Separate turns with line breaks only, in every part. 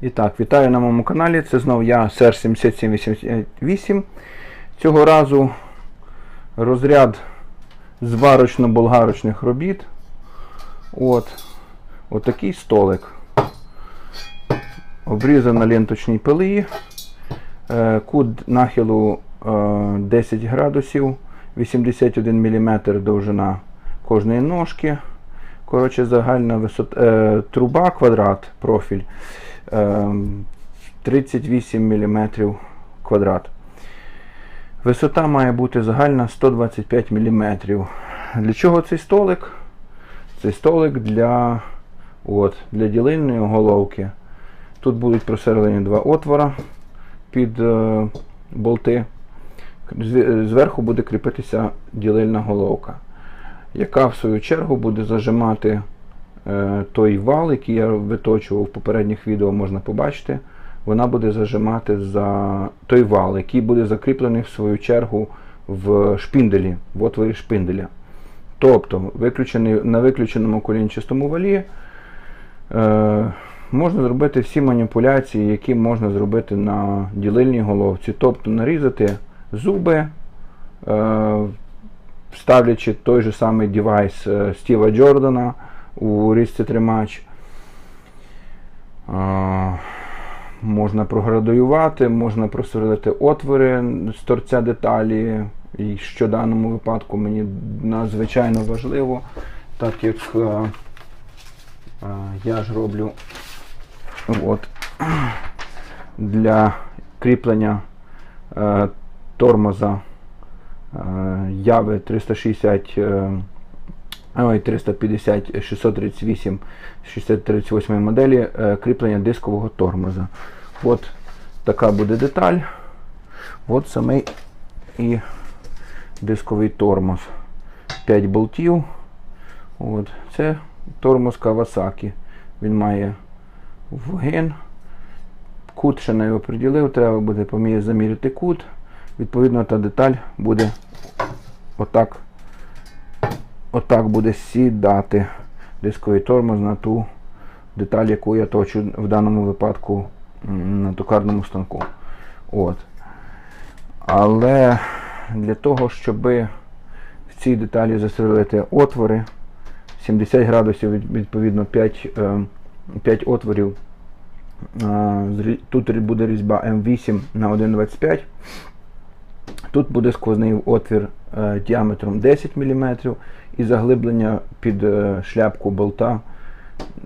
І так, вітаю на моєму каналі. Це знову я, Сер 7788. Цього разу розряд зварочно-болгарочних робіт. От. Отакий столик. Обрізав на ленточній пилі. Е, Кут нахилу е, 10 градусів, 81 мм довжина кожної ножки. Коротше, загальна висота, е, труба квадрат, профіль е, 38 мм квадрат. Висота має бути загальна 125 мм. Для чого цей столик? Цей столик для, от, для ділильної головки. Тут будуть просверлені два отвора під е, болти. Зверху буде кріпитися ділильна головка, яка в свою чергу буде зажимати той вал, який я виточував в попередніх відео, можна побачити. Вона буде зажимати за той вал, який буде закріплений в свою чергу в шпинделі, в отворі шпинделя. Тобто, на виключеному колінчастому валі е, можна зробити всі маніпуляції, які можна зробити на ділильній головці. Тобто нарізати зуби, е, той же самий девайс е, Стіва Джордана у різці тримач. Можна проградуювати, можна просверлити отвори з торця деталі, і що в даному випадку мені надзвичайно важливо, так як е, е, я ж роблю от, для кріплення е, тормоза е, Яви 360 е, ой, 350 638 638 моделі е, кріплення дискового тормоза. От така буде деталь. От самий і дисковий тормоз. 5 болтів. От. Це тормоз Kawasaki. Він має вгин. Кут ще не оприділив, треба буде заміряти кут. Відповідно, та деталь буде отак, отак буде сідати дисковий тормоз на ту деталь, яку я точу в даному випадку на токарному станку. От. Але для того, щоб в цій деталі застрелити отвори, 70 градусів, відповідно 5, е, 5 отворів. Е, Тут буде різьба М8 на 1,25. Тут буде сквозний отвір е, діаметром 10 мм і заглиблення під е, шляпку болта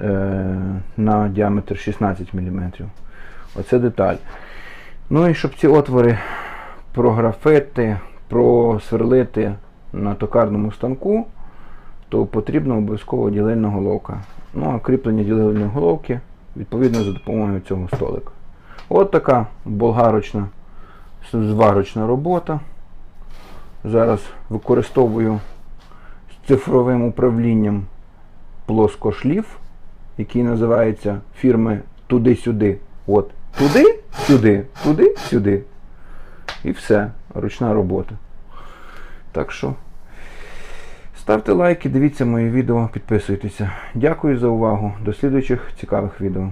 е, на діаметр 16 мм. Оце деталь. Ну і щоб ці отвори прографити, просверлити на токарному станку, то потрібна обов'язково ділильна головка. Ну а кріплення ділильної головки відповідно за допомогою цього столика. От така болгарочна зварочна робота. Зараз використовую з цифровим управлінням плоскошліф, який називається фірми туди-сюди. От туди, сюди, туди, сюди. І все, ручна робота. Так що ставте лайки, дивіться мої відео, підписуйтеся. Дякую за увагу. До слідуючих цікавих відео.